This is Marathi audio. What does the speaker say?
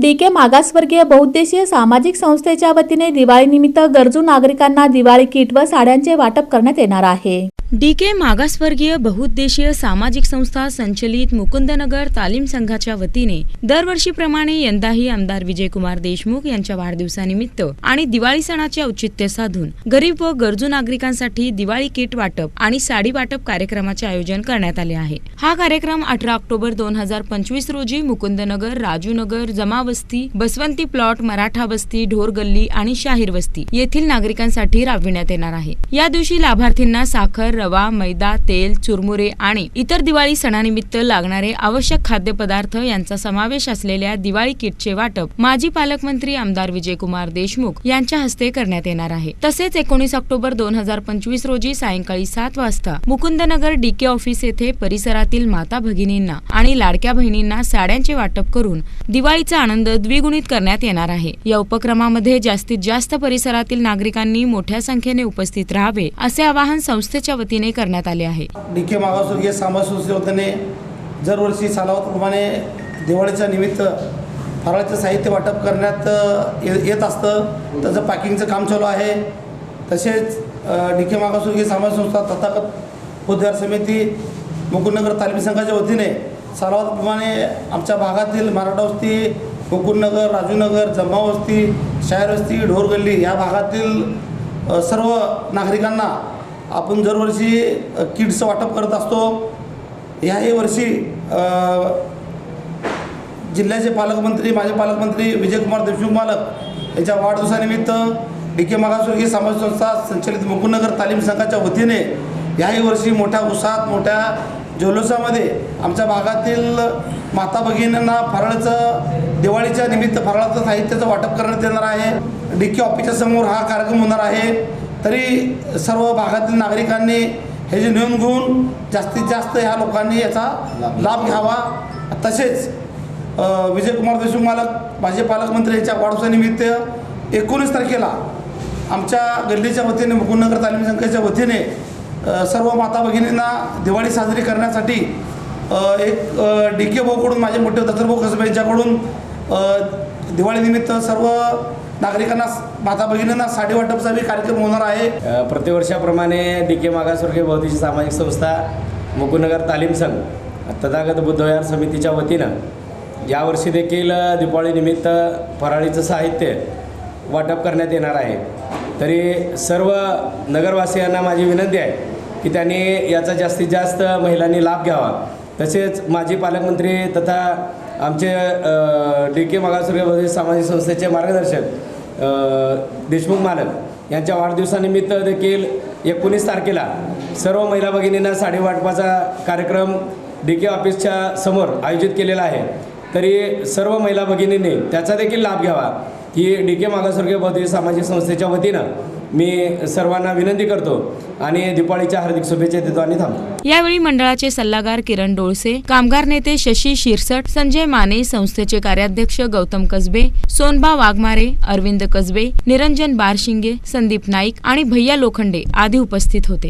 डी के मागासवर्गीय बहुउद्देशीय सामाजिक संस्थेच्या वतीने दिवाळीनिमित्त गरजू नागरिकांना दिवाळी किट व साड्यांचे वाटप करण्यात येणार आहे. डी के मागासवर्गीय बहुउद्देशीय सामाजिक संस्था संचलित मुकुंदनगर तालीम संघाच्या वतीने दरवर्षीप्रमाणे यंदाही आमदार विजयकुमार देशमुख यांच्या वाढदिवसानिमित्त आणि दिवाळी सणाचे औचित्य साधून गरीब व गरजू नागरिकांसाठी दिवाळी किट वाटप आणि साडी वाटप कार्यक्रमाचे आयोजन करण्यात आले आहे. हा कार्यक्रम अठरा ऑक्टोबर दोन हजार पंचवीस रोजी मुकुंदनगर राजूनगर वस्ती बसवंती प्लॉट मराठा वस्ती ढोर गल्ली आणि शाहीर वस्ती येथील नागरिकांसाठी राबविण्यात येणार आहे. या दिवशी लाभार्थींना साखर रवा मैदा तेल चुरमुरे आणि इतर दिवाळी सणानिमित्त लागणारे आवश्यक खाद्यपदार्थ यांचा समावेश असलेल्या दिवाळी किटचे वाटप माजी पालकमंत्री आमदार विजयकुमार देशमुख यांच्या हस्ते करण्यात येणार आहे. तसेच एकोणीस ऑक्टोबर दोन हजार पंचवीस रोजी सायंकाळी सात वाजता मुकुंदनगर डीके ऑफिस येथे परिसरातील माता भगिनींना आणि लाडक्या बहिणींना साड्यांचे वाटप करून दिवाळीचा आनंद द्विगुणित करण्यात येणार आहे. या उपक्रमामध्ये जास्तीत जास्त परिसरातील नागरिकांनी मोठ्या संख्येने उपस्थित राहावे असे आवाहन संस्थेच्या वतीने करण्यात आले आहे. डी मागासवर्गीय समाज संस्थेने दरवर्षी सालावतप्रमाणे दिवाळीच्या निमित्त फराळाचं साहित्य वाटप करण्यात ये- येत असतं. त्याचं पॅकिंगचं काम चालू आहे. तसेच डी के मागासवर्गीय समाज संस्था तथागत उद्धार समिती मुकुंदनगर तालमी संघाच्या वतीने सालावतप्रमाणे आमच्या भागातील मराठा वस्ती मुकुंदनगर राजूनगर जमावस्ती शायरवस्ती ढोरगल्ली या भागातील सर्व नागरिकांना आपण दरवर्षी अ, किट्सचं वाटप करत असतो. ह्याही वर्षी जिल्ह्याचे पालकमंत्री माझे पालकमंत्री विजयकुमार देशमुख मालक यांच्या वाढदिवसानिमित्त डी के मागासवर्गीय समाज संस्था संचलित मुकुंदनगर तालीम संघाच्या वतीने याही वर्षी मोठ्या उत्साहात मोठ्या जल्लोषामध्ये आमच्या भागातील माता भगिनींना फराळचं दिवाळीच्या निमित्त फराळाचं साहित्याचं वाटप करण्यात येणार आहे. डी के ऑफिसच्या समोर हा कार्यक्रम होणार आहे. तरी सर्व भागातील नागरिकांनी हे जे नोंद घेऊन जास्तीत जास्त ह्या लोकांनी याचा लाभ घ्यावा. तसेच विजयकुमार देशमुख मालक माझे पालकमंत्री यांच्या वाढदिवसानिमित्त एकोणीस तारखेला आमच्या गल्लीच्या वतीने मुकुंदनगर तालीम संघाच्या वतीने सर्व माता भगिनींना दिवाळी साजरी करण्यासाठी एक डी के भाऊकडून माझे मोठे दत्तरभाऊ कसबे यांच्याकडून दिवाळीनिमित्त सर्व नागरिकांना माता भगिनींना साडी वाटपचा बी कार्यक्रम होणार आहे. प्रतिवर्षाप्रमाणे डी के मागासवर्गीय बौद्धीची सामाजिक संस्था मुकुनगर तालीम संघ तथागत बुद्धविहार समितीच्या वतीनं यावर्षी देखील दिवाळीनिमित्त दिपावळीनिमित्त फराळीचं साहित्य वाटप करण्यात येणार आहे. तरी सर्व नगरवासियांना माझी विनंती आहे की त्यांनी याचा जास्तीत जास्त महिलांनी लाभ घ्यावा. तसेच माजी पालकमंत्री तथा आमचे डी के मागासवर्गीय सामाजिक संस्थेचे मार्गदर्शक देशमुख मालक यांच्या वाढदिवसानिमित्त देखील एकोणीस तारखेला सर्व महिला भगिनींना साडी वाटपाचा कार्यक्रम डी के ऑफिसच्या समोर आयोजित केलेला आहे. तरी सर्व महिला भगिनींनी त्याचा देखील लाभ घ्यावा. ही डी के मागासवर्गीय बौद्धिक सामाजिक संस्थेच्या वतीनं मी सर्वांना विनंती करतो आणि दिपाळीच्या हार्दिक शुभेच्छा देतो आणि थांबतो. यावेळी मंडळाचे सल्लागार किरण डोळसे कामगार नेते शशी शिरसट संजय माने संस्थेचे कार्याध्यक्ष गौतम कसबे सोनबा वाघमारे अरविंद कसबे निरंजन बारशिंगे संदीप नाईक आणि भैया लोखंडे आदी उपस्थित होते.